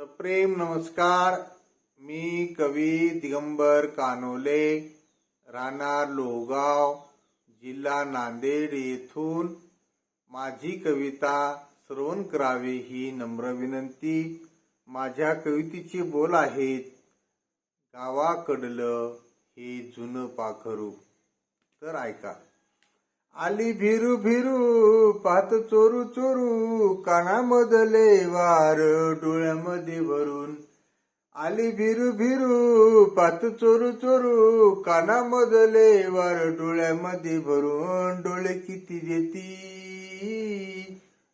सप्रेम नमस्कार मी कवी दिगंबर कानोले राहणार लोहगाव जिल्हा नांदेड येथून. माझी कविता श्रवण करावी ही नम्र विनंती. माझ्या कवितेचे बोल आहेत गावाकडलं हे जुनं पाखरू. तर ऐका. आली भिरू भिरू पात चोरू चोरू कानामधले वार डोळ्यामध्ये भरून. आली भिरू भिरू पात चोरू चोरू कानामधले वार डोळ्यामध्ये भरून. डोळे किती देती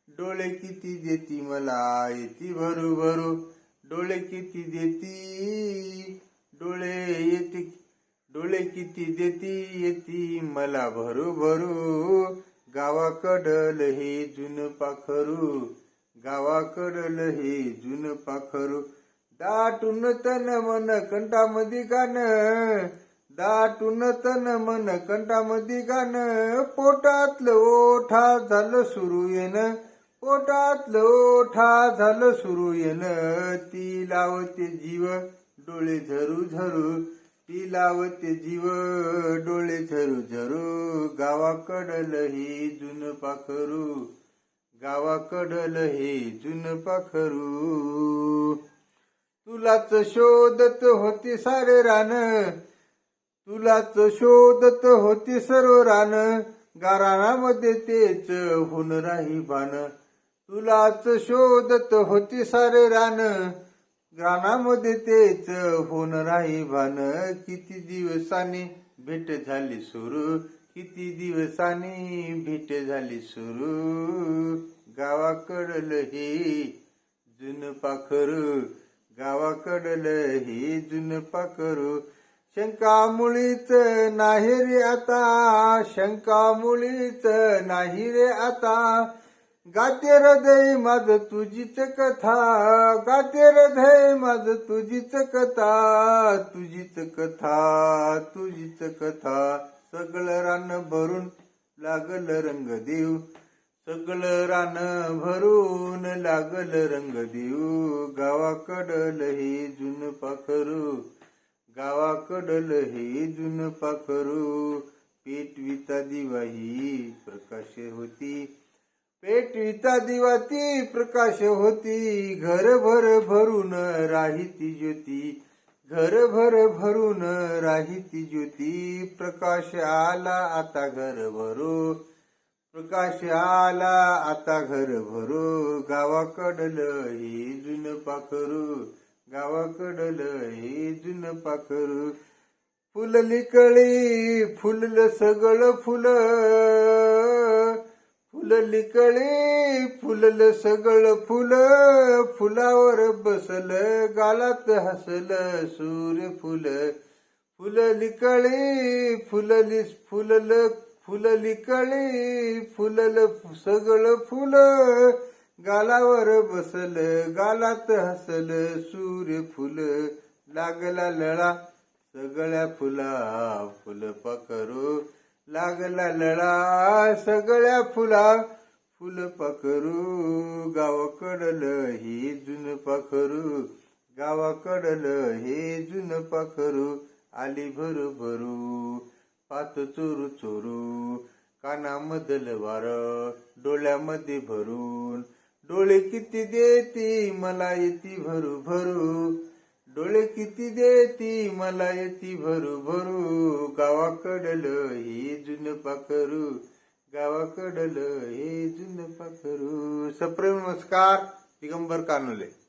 डोळे किती देती मला येती भरू भरू. डोळे किती देती डोळे येते डोळे किती देती येती मला भरू भरू. गावाकडल हे जुन पाखरू गावाकडल हे जुन पाखरू. दाटून तन मन कंठामध्ये गाणं दाटून तन मन कंठामध्ये गाणं. पोटातलं ओठा झालं सुरू येणं पोटातलं ओठा झालं सुरू येणं. ती लावते जीव डोळे झरू झरू. ती लावते जीव डोळे झरू झरू गावाकडल हे जुन पाखरू गावाकडल हे जुन पाखरू. तुलाच शोधत होती सारे रान तुलाच शोधत होती सर्व रान गाराणामध्ये तेच होऊन राही भान. तुलाच शोधत होती सारे रान रानामध्ये तेच होणार आहे भान. किती दिवसांनी भेट झाली सुरू? किती दिवसांनी भेट झाली सुरू? गावाकडलं हे जुन पाखरू गावाकडलं हे जुन पाखरू. शंका मुळीच नाही रे आता शंका मुळीच नाही रे आता. गाते हृदय माझ तुझीच कथा गाते हृदय माझ तुझीच कथा तुझीच कथा तुझीच कथा. सगळं रान भरून लागल रंग देऊ सगळं रान भरून लागल रंग देऊ गावाकडल हे जुन पाखरू गावाकडल हे जुन पाखरू. पेटविता दिवाही प्रकाश होती. पेटविता दिवा ती प्रकाश होती. घरभर भरून राहिती ज्योती. घरभर भरून राहिती ज्योती. प्रकाश आला आता घर भरो प्रकाश आला आता घर भरो गावाकडल हे जुन पाखरू. गावाकडल हे जुन पाखरू. फुलली कळी फुललं सगळं फुलं. ललिकळे फुलल सगळ सगळं फुल फुलावर बसल गालात हसल सूर्य फुल. फुलली फुलली फुलल फुलली कळी फुलल सगळं फुल. गालावर बसल गालात हसल सूर्य फुल. लागला लळा सगळ्या फुला फुल पकरू. लागला लळा सगळ्या फुला. फुल पकरू गावाकडल हे जुन पाखरू. गावाकडल हे जुन पाखरू आली भरू भरू. पात चोरू चोरू कानामधल वार डोळ्यामध्ये भरून. डोळे किती देती मला येती भरू भरू. डोळे किती देती मला येती भरू भरू. गावाकडल हे जुन पाखरू गावाकडल हे जुन पाखरू. सप्रेम नमस्कार दिगंबर कानोले.